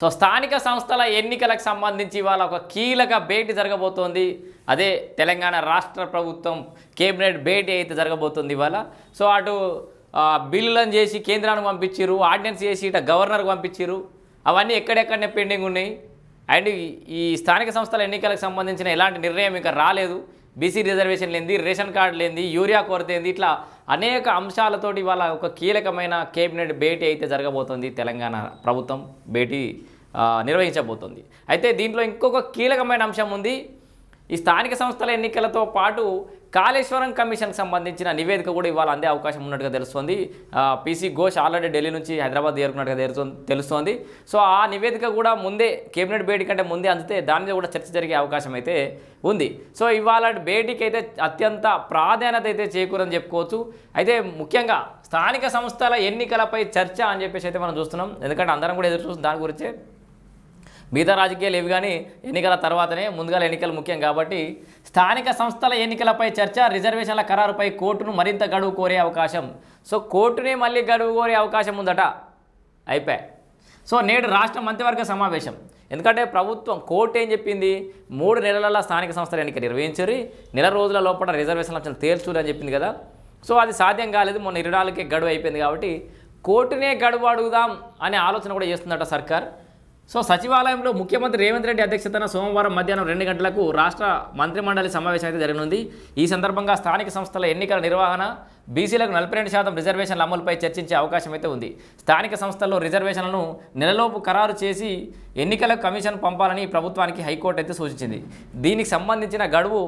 So స్థానిక సంస్థల ఎన్నికలకు సంబంధించి ఇవాళ ఒక కీలక భేటీ జరగబోతోంది. అదే తెలంగాణ రాష్ట్ర ప్రభుత్వం కేబినెట్ భేటీ అయితే జరగబోతుంది ఇవాళ. సో అటు బిల్లులను చేసి కేంద్రానికి పంపించారు ఆర్డినెన్స్ చేసి ఇట గవర్నర్కి పంపించారు అవన్నీ ఎక్కడెక్కడనే పెండింగ్ ఉన్నాయి. అండ్ ఈ- ఈ స్థానిక సంస్థల ఎన్నికలకు సంబంధించిన ఎలాంటి నిర్ణయం ఇంకా రాలేదు. బీసీ రిజర్వేషన్ లేనిది రేషన్ కార్డు లేనిది యూరియా కొరత ఏంది ఇట్లా అనేక అంశాలతోటి వాళ్ళ ఒక కీలకమైన కేబినెట్ భేటీ అయితే జరగబోతోంది తెలంగాణ ప్రభుత్వం భేటీ నిర్వహించబోతోంది. అయితే దీంట్లో ఇంకొక కీలకమైన అంశం ఉంది. ఈ స్థానిక సంస్థల ఎన్నికలతో పాటు కాళేశ్వరం కమిషన్కి సంబంధించిన నివేదిక కూడా ఇవాళ అందే అవకాశం ఉన్నట్టుగా తెలుస్తోంది. పీసీ ఘోష్ ఆల్రెడీ ఢిల్లీ నుంచి హైదరాబాద్ చేరుకున్నట్టుగా తెలుస్తోంది తెలుస్తోంది. సో ఆ నివేదిక కూడా ముందే కేబినెట్ భేటీ కంటే ముందే అందితే దాని మీద కూడా చర్చ జరిగే అవకాశం అయితే ఉంది. సో ఇవాళ భేటీకి అయితే అత్యంత ప్రాధాన్యత అయితే చేకూరని చెప్పుకోవచ్చు. అయితే ముఖ్యంగా స్థానిక సంస్థల ఎన్నికలపై చర్చ అని చెప్పేసి అయితే మనం చూస్తున్నాం. ఎందుకంటే అందరం కూడా ఎదురు చూస్తున్నాం దాని గురించే మిగతా రాజకీయాలు ఏవి కానీ ఎన్నికల తర్వాతనే ముందుగా ఎన్నికలు ముఖ్యం కాబట్టి స్థానిక సంస్థల ఎన్నికలపై చర్చ రిజర్వేషన్ల ఖరారుపై కోర్టును మరింత గడువు కోరే అవకాశం. సో కోర్టుని మళ్ళీ గడువు కోరే అవకాశం ఉందట. అయిపోయి సో నేడు రాష్ట్ర మంత్రివర్గ సమావేశం. ఎందుకంటే ప్రభుత్వం కోర్టు ఏం చెప్పింది? మూడు నెలల స్థానిక సంస్థల ఎన్నిక నిర్వహించరు నెల రోజుల లోపల రిజర్వేషన్ల అంశాలు తేల్చురు అని చెప్పింది కదా. సో అది సాధ్యం కాలేదు. మొన్న ఇరవై నాలుగుకే గడువు అయిపోయింది కాబట్టి కోర్టునే గడువు అడుగుదాం అనే ఆలోచన కూడా చేస్తుందట సర్కార్. సో సచివాలయంలో ముఖ్యమంత్రి రేవంత్ రెడ్డి అధ్యక్షతన సోమవారం మధ్యాహ్నం రెండు గంటలకు రాష్ట్ర మంత్రిమండలి సమావేశం అయితే జరగనుంది. ఈ సందర్భంగా స్థానిక సంస్థల ఎన్నికల నిర్వహణ బీసీలకు నలభై రెండు శాతం రిజర్వేషన్ల అమలుపై చర్చించే అవకాశం అయితే ఉంది. స్థానిక సంస్థల్లో రిజర్వేషన్లను నెలలోపు ఖరారు చేసి ఎన్నికల కమిషన్ పంపాలని ప్రభుత్వానికి హైకోర్టు అయితే సూచించింది. దీనికి సంబంధించిన గడువు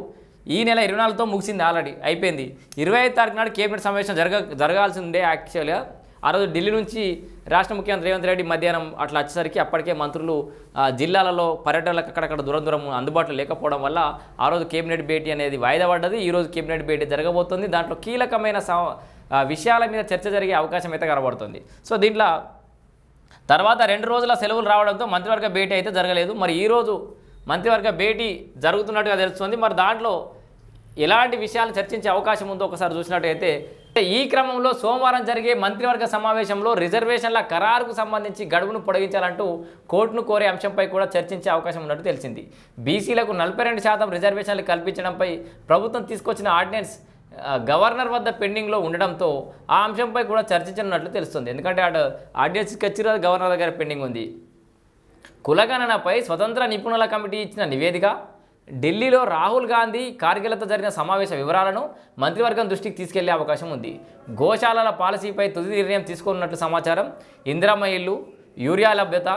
ఈ నెల ఇరవై నాలుగుతో ముగిసింది ఆల్రెడీ అయిపోయింది. ఇరవై ఐదు తారీఖు నాడు కేబినెట్ సమావేశం జరగ జరగాల్సిందే యాక్చువల్గా. ఆ రోజు ఢిల్లీ నుంచి రాష్ట్ర ముఖ్యమంత్రి రేవంత్ రెడ్డి మధ్యాహ్నం అట్లా వచ్చేసరికి అప్పటికే మంత్రులు జిల్లాలలో పర్యటనలకు అక్కడక్కడ దూరం దూరం అందుబాటులో లేకపోవడం వల్ల ఆ రోజు కేబినెట్ భేటీ అనేది వాయిదా పడ్డది. ఈరోజు కేబినెట్ భేటీ జరగబోతుంది. దాంట్లో కీలకమైన సా- విషయాల మీద చర్చ జరిగే అవకాశం అయితే కనబడుతుంది. సో దీంట్లో తర్వాత రెండు రోజుల సెలవులు రావడంతో మంత్రివర్గ భేటీ అయితే జరగలేదు. మరి ఈరోజు మంత్రివర్గ భేటీ జరుగుతున్నట్టుగా తెలుస్తుంది. మరి దాంట్లో ఎలాంటి విషయాలు చర్చించే అవకాశం ఉందో ఒకసారి చూసినట్టయితే ఈ క్రమంలో సోమవారం జరిగే మంత్రివర్గ సమావేశంలో రిజర్వేషన్ల ఖరారుకు సంబంధించి గడువును పొడిగించాలంటూ కోర్టును కోరే అంశంపై కూడా చర్చించే అవకాశం ఉన్నట్టు తెలిసింది. బీసీలకు నలభై రెండు శాతం రిజర్వేషన్లు కల్పించడంపై ప్రభుత్వం తీసుకొచ్చిన ఆర్డినెన్స్ గవర్నర్ వద్ద పెండింగ్లో ఉండడంతో ఆ అంశంపై కూడా చర్చించనున్నట్లు తెలుస్తుంది. ఎందుకంటే అటు ఆర్డినెన్స్ వచ్చిన గవర్నర్ దగ్గర పెండింగ్ ఉంది. కులగణనపై స్వతంత్ర నిపుణుల కమిటీ ఇచ్చిన నివేదిక ఢిల్లీలో రాహుల్ గాంధీ కార్గిలతో జరిగిన సమావేశ వివరాలను మంత్రివర్గం దృష్టికి తీసుకెళ్ళే అవకాశం ఉంది. గోశాలల పాలసీపై తుది నిర్ణయం తీసుకున్నట్లు సమాచారం ఇందిరమ్మ ఇల్లు యూరియా లభ్యత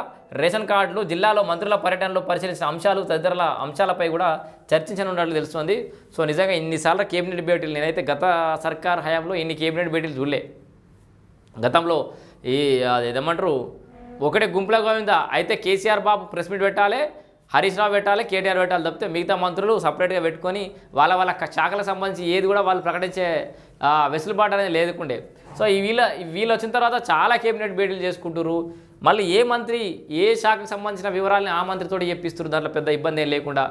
రేషన్ కార్డులు జిల్లాలో మంత్రుల పర్యటనలో పరిశీలించిన అంశాలు తదితరుల అంశాలపై కూడా చర్చించనున్నట్లు తెలుస్తుంది. సో నిజంగా ఇన్నిసార్లు కేబినెట్ భేటీలు నేనైతే గత సర్కార్ హయాంలో ఇన్ని కేబినెట్ భేటీలు చూడలే. గతంలో ఈ అది ఏమంటారు ఒకటే గుంపుల గోవింద అయితే కేసీఆర్ బాబు ప్రెస్ మీట్ పెట్టాలి హరీష్ రావు పెట్టాలి కేటీఆర్ పెట్టాలి తప్పితే మిగతా మంత్రులు సపరేట్గా పెట్టుకొని వాళ్ళ వాళ్ళ శాఖలకు సంబంధించి ఏది కూడా వాళ్ళు ప్రకటించే వెసులుబాటు అనేది లేదుకుండే సో ఈ వీళ్ళ వీళ్ళు వచ్చిన తర్వాత చాలా కేబినెట్ భేటీలు చేసుకుంటారు మళ్ళీ ఏ మంత్రి ఏ శాఖకు సంబంధించిన వివరాలని ఆ మంత్రితో చెప్పిస్తారు దాంట్లో పెద్ద ఇబ్బంది ఏం లేకుండా.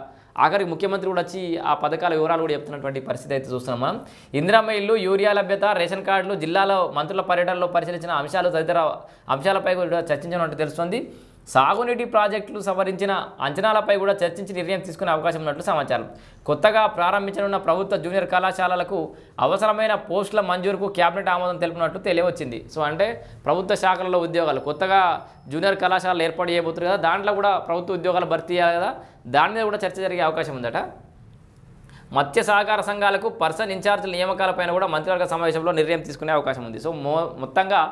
ఆఖరికి ముఖ్యమంత్రి కూడా వచ్చి ఆ పథకాల వివరాలు కూడా చెప్తున్నటువంటి పరిస్థితి అయితే చూస్తున్నాం మనం. ఇందిరమ్మ ఇల్లు యూరియా లభ్యత రేషన్ కార్డులు జిల్లాలో మంత్రుల పర్యటనలో పరిశీలించిన అంశాలు తదితర అంశాలపై కూడా చర్చించినట్టు తెలుస్తుంది. సాగునీటి ప్రాజెక్టులు సవరించిన అంచనాలపై కూడా చర్చించి నిర్ణయం తీసుకునే అవకాశం ఉన్నట్లు సమాచారం. కొత్తగా ప్రారంభించనున్న ప్రభుత్వ జూనియర్ కళాశాలలకు అవసరమైన పోస్టుల మంజూరుకు కేబినెట్ ఆమోదం తెలిపినట్లు తెలియవచ్చింది. సో అంటే ప్రభుత్వ శాఖలలో ఉద్యోగాలు కొత్తగా జూనియర్ కళాశాలలు ఏర్పాటు చేయబోతున్నారు కదా దాంట్లో కూడా ప్రభుత్వ ఉద్యోగాలు భర్తీ చేయాలి కదా దాని మీద కూడా చర్చ జరిగే అవకాశం ఉందట. మత్స్య సహకార సంఘాలకు పర్సన్ ఇన్ఛార్జీల నియామకాలపైన కూడా మంత్రివర్గ సమావేశంలో నిర్ణయం తీసుకునే అవకాశం ఉంది. సో మొత్తంగా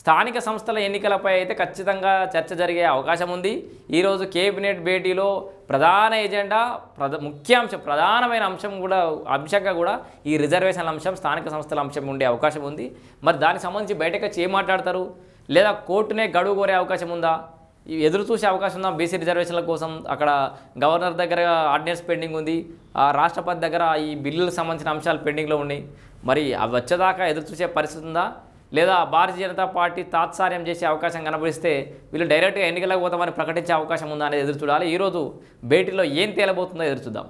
స్థానిక సంస్థల ఎన్నికలపై అయితే ఖచ్చితంగా చర్చ జరిగే అవకాశం ఉంది. ఈరోజు కేబినెట్ భేటీలో ప్రధాన ఎజెండా ప్రధ ముఖ్యాంశం ప్రధానమైన అంశం కూడా అంశంగా కూడా ఈ రిజర్వేషన్ల అంశం స్థానిక సంస్థల అంశం ఉండే అవకాశం ఉంది. మరి దానికి సంబంధించి బయటకు వచ్చి ఏం మాట్లాడతారు? లేదా కోర్టునే గడువు కోరే అవకాశం ఉందా? ఎదురు చూసే అవకాశం ఉందా? బీసీ రిజర్వేషన్ల కోసం అక్కడ గవర్నర్ దగ్గర ఆర్డినెన్స్ పెండింగ్ ఉంది. ఆ రాష్ట్రపతి దగ్గర ఈ బిల్లులకు సంబంధించిన అంశాలు పెండింగ్లో ఉన్నాయి. మరి అవి వచ్చేదాకా ఎదురు చూసే పరిస్థితి ఉందా? లేదా భారతీయ జనతా పార్టీ తాత్సార్యం చేసే అవకాశం కనబడిస్తే వీళ్ళు డైరెక్ట్గా ఎన్నికలకు పోతామని ప్రకటించే అవకాశం ఉందా అనేది ఎదురు చూడాలి. ఈరోజు భేటీలో ఏం తేలబోతుందో ఎదురు చూద్దాం.